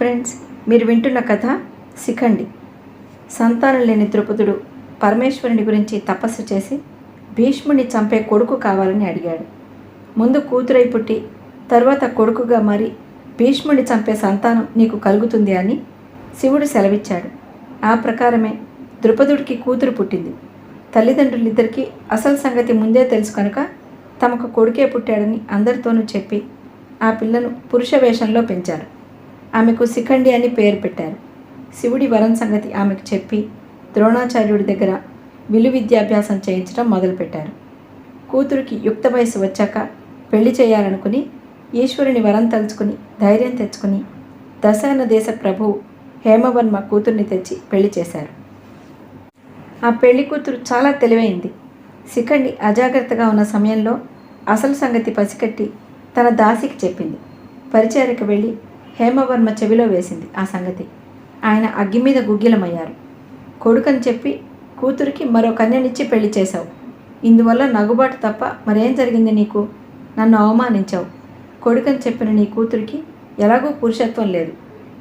Friends మీరు వింటున్న కథ శిఖండి. సంతానం లేని ద్రుపదుడు పరమేశ్వరుని గురించి తపస్సు చేసి భీష్ముని చంపే కొడుకు కావాలని అడిగాడు. ముందు కూతురై పుట్టి తర్వాత కొడుకుగా మారి భీష్ముని చంపే సంతానం నీకు కలుగుతుంది అని శివుడు సెలవిచ్చాడు. ఆ ప్రకారమే ద్రుపదుడికి కూతురు పుట్టింది. తల్లిదండ్రులిద్దరికీ అసలు సంగతి ముందే తెలుసు కనుక తమకు కొడుకే పుట్టాడని అందరితోనూ చెప్పి ఆ పిల్లను పురుష వేషంలో పెంచారు. ఆమెకు శిఖండి అని పేరు పెట్టారు. శివుడి వరం సంగతి ఆమెకు చెప్పి ద్రోణాచార్యుడి దగ్గర విలు విద్యాభ్యాసం చేయించడం మొదలుపెట్టారు. కూతురికి యుక్త వయసు వచ్చాక పెళ్ళి చేయాలనుకుని ఈశ్వరుని వరం తలుచుకుని ధైర్యం తెచ్చుకుని దశాన దేశ ప్రభువు హేమవర్మ కూతుర్ని తెచ్చి పెళ్ళి చేశారు. ఆ పెళ్ళి కూతురు చాలా తెలివైంది. శిఖండి అజాగ్రత్తగా ఉన్న సమయంలో అసలు సంగతి పసికట్టి తన దాసికి చెప్పింది. పరిచారిక వెళ్ళి హేమవర్మ చెవిలో వేసింది ఆ సంగతి. ఆయన అగ్గి మీద గుగ్గిలమయ్యారు. కొడుకని చెప్పి కూతురికి మరో కన్యనిచ్చి పెళ్ళి చేశావు. ఇందువల్ల నగుబాటు తప్ప మరేం జరిగింది నీకు? నన్ను అవమానించావు. కొడుకని చెప్పిన నీ కూతురికి ఎలాగూ పురుషత్వం లేదు.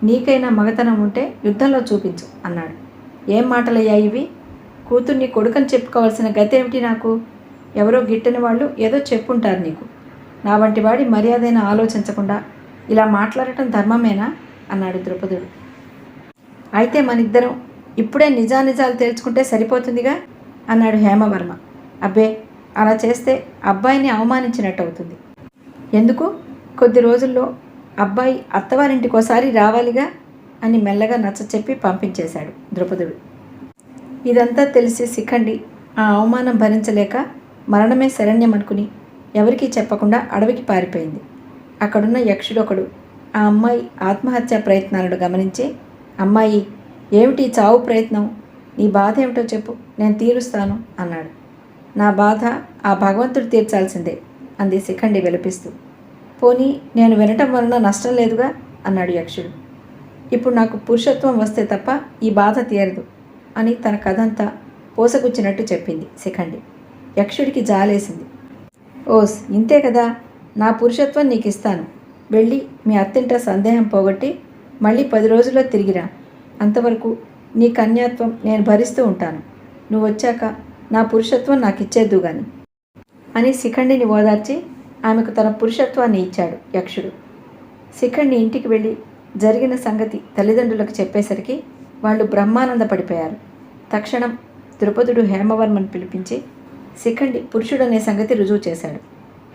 నీకైనా మగతనం ఉంటే యుద్ధంలో చూపించు అన్నాడు. ఏం మాటలయ్యా ఇవి? కూతుర్ని కొడుకని చెప్పుకోవాల్సిన గతి ఏమిటి నాకు? ఎవరో గిట్టని వాళ్ళు ఏదో చెప్పుంటారు నీకు. నా వంటి వాడి మర్యాదైన ఆలోచించకుండా ఇలా మాట్లాడటం ధర్మమేనా? అన్నాడు ద్రౌపదుడు. అయితే మనిద్దరం ఇప్పుడే నిజానిజాలు తేల్చుకుంటే సరిపోతుందిగా? అన్నాడు హేమవర్మ. అబ్బే అలా చేస్తే అబ్బాయిని అవమానించినట్టు అవుతుంది ఎందుకు? కొద్ది రోజుల్లో అబ్బాయి అత్తవారింటికోసారి రావాలిగా? అని మెల్లగా నచ్చచెప్పి పంపించేశాడు ద్రౌపదుడు. ఇదంతా తెలిసి శిఖండి ఆ అవమానం భరించలేక మరణమే శరణ్యం అనుకుని ఎవరికీ చెప్పకుండా అడవికి పారిపోయింది. అక్కడున్న యక్షుడొకడు. ఆ అమ్మాయి ఆత్మహత్య ప్రయత్నాలను గమనించి అమ్మాయి ఏమిటి చావు ప్రయత్నం? నీ బాధ ఏమిటో చెప్పు నేను తీరుస్తాను అన్నాడు. నా బాధ ఆ భగవంతుడు తీర్చాల్సిందే అంది శిఖండి విలపిస్తూ. పోనీ నేను వినటం వలన నష్టం లేదుగా? అన్నాడు యక్షుడు. ఇప్పుడు నాకు పురుషత్వం వస్తే తప్ప ఈ బాధ తీరదు అని తన కథంతా పోసగుచ్చినట్టు చెప్పింది శిఖండి. యక్షుడికి జాలేసింది. ఓస్ ఇంతే కదా? నా పురుషత్వం నీకు ఇస్తాను వెళ్ళి మీ అత్తింట సందేహం పోగొట్టి మళ్ళీ పది రోజుల్లో తిరిగిరా. అంతవరకు నీ కన్యాత్వం నేను భరిస్తూ ఉంటాను. నువ్వు వచ్చాక నా పురుషత్వం నాకు ఇచ్చేద్దు గాని. అని శిఖండిని ఓదార్చి ఆమెకు తన పురుషత్వాన్ని ఇచ్చాడు యక్షుడు. శిఖండి ఇంటికి వెళ్ళి జరిగిన సంగతి తల్లిదండ్రులకు చెప్పేసరికి వాళ్ళు బ్రహ్మానంద పడిపోయారు తక్షణం ద్రుపదుడు హేమవర్మను పిలిపించి శిఖండి పురుషుడనే సంగతి రుజువు చేశాడు.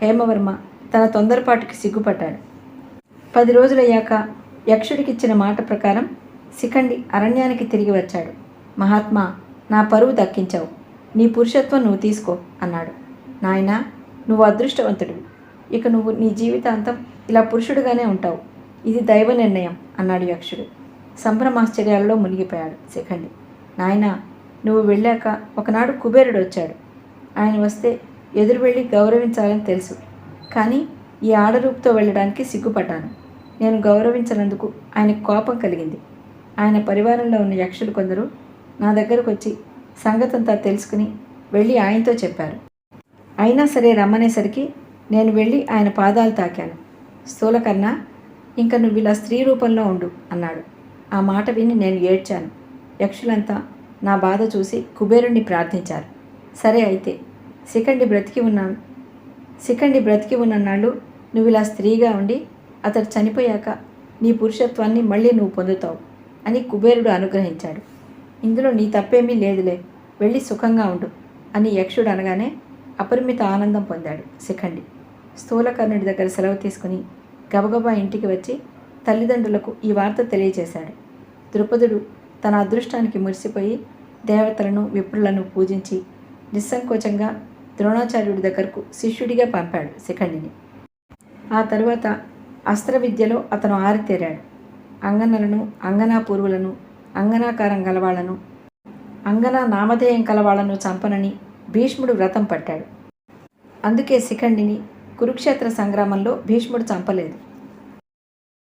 హేమవర్మ తన తొందరపాటుకి సిగ్గుపడ్డాడు. పది రోజులయ్యాక యక్షుడికిచ్చిన మాట ప్రకారం శిఖండి అరణ్యానికి తిరిగి వచ్చాడు. మహాత్మా నా పరువు దక్కించావు. నీ పురుషత్వం నువ్వు తీసుకో అన్నాడు. నాయనా నువ్వు అదృష్టవంతుడు ఇక నువ్వు నీ జీవితాంతం ఇలా పురుషుడుగానే ఉంటావు. ఇది దైవ నిర్ణయం అన్నాడు యక్షుడు. సంభ్రమాశ్చర్యాలలో మునిగిపోయాడు శిఖండి. నాయనా నువ్వు వెళ్ళాక ఒకనాడు కుబేరుడు వచ్చాడు. ఆయన వస్తే ఎదురు వెళ్ళి గౌరవించాలని తెలుసు. కానీ ఈ ఆడరూపుతో వెళ్ళడానికి సిగ్గుపడ్డాను. నేను గౌరవించనందుకు ఆయనకు కోపం కలిగింది. ఆయన పరివారంలో ఉన్న యక్షులు కొందరు నా దగ్గరకు వచ్చి సంగతంతా తెలుసుకుని వెళ్ళి ఆయనతో చెప్పారు. అయినా సరే రమ్మనేసరికి నేను వెళ్ళి ఆయన పాదాలు తాకాను. స్థూలకన్నా ఇంకా నువ్వు ఇలా స్త్రీ రూపంలో ఉండు అన్నాడు. ఆ మాట విని నేను ఏడ్చాను. యక్షులంతా నా బాధ చూసి కుబేరుణ్ణి ప్రార్థించారు. సరే అయితే సికండి బ్రతికి ఉన్నాను శిఖండి బ్రతికి ఉన్ననాళ్ళు నువ్వు ఇలా స్త్రీగా ఉండి అతడు చనిపోయాక నీ పురుషత్వాన్ని మళ్ళీ నువ్వు పొందుతావు అని కుబేరుడు అనుగ్రహించాడు. ఇందులో నీ తప్పేమీ లేదులే వెళ్ళి సుఖంగా ఉండు అని యక్షుడు అనగానే అపరిమిత ఆనందం పొందాడు శిఖండి స్థూలకర్ణుడి దగ్గర సెలవు తీసుకుని గబగబా ఇంటికి వచ్చి తల్లిదండ్రులకు ఈ వార్త తెలియజేశాడు. ద్రుపదుడు తన అదృష్టానికి మురిసిపోయి దేవతలను విప్రులను పూజించి నిస్సంకోచంగా ద్రోణాచార్యుడి దగ్గరకు శిష్యుడిగా పంపాడు శిఖండిని. ఆ తరువాత అస్త్ర విద్యలో అతను ఆరితేరాడు. అంగనలను అంగనా పూర్వులను అంగనాకారం గలవాళ్ళను అంగనా నామధేయం కలవాళ్ళను చంపనని భీష్ముడు వ్రతం పట్టాడు. అందుకే శిఖండిని కురుక్షేత్ర సంగ్రామంలో భీష్ముడు చంపలేదు.